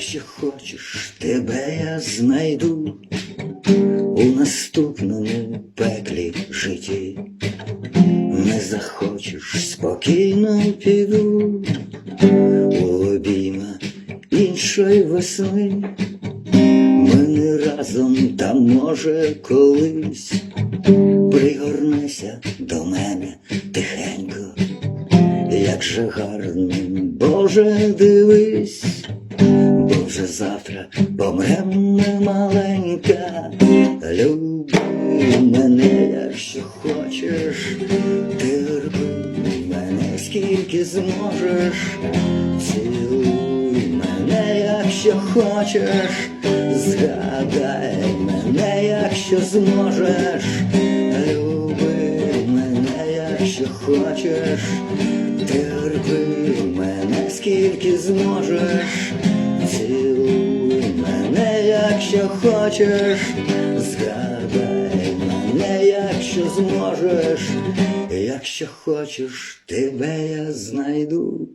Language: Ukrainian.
Якщо хочеш, тебе я знайду у наступному пеклі житті. Не захочеш, спокійно піду у обійма іншої весни. Ми не разом, та може колись пригорнися до мене тихенько, як же гарно, Боже, дивись, бо вже завтра помрем ми маленька. Люби мене, якщо хочеш, терпи мене, скільки зможеш, цілуй мене, якщо хочеш, згадай мене, якщо зможеш, люби мене, якщо хочеш, терпи мене, скільки зможеш, цілуй мене, якщо хочеш, згадай мене, якщо зможеш, якщо хочеш, тебе я знайду.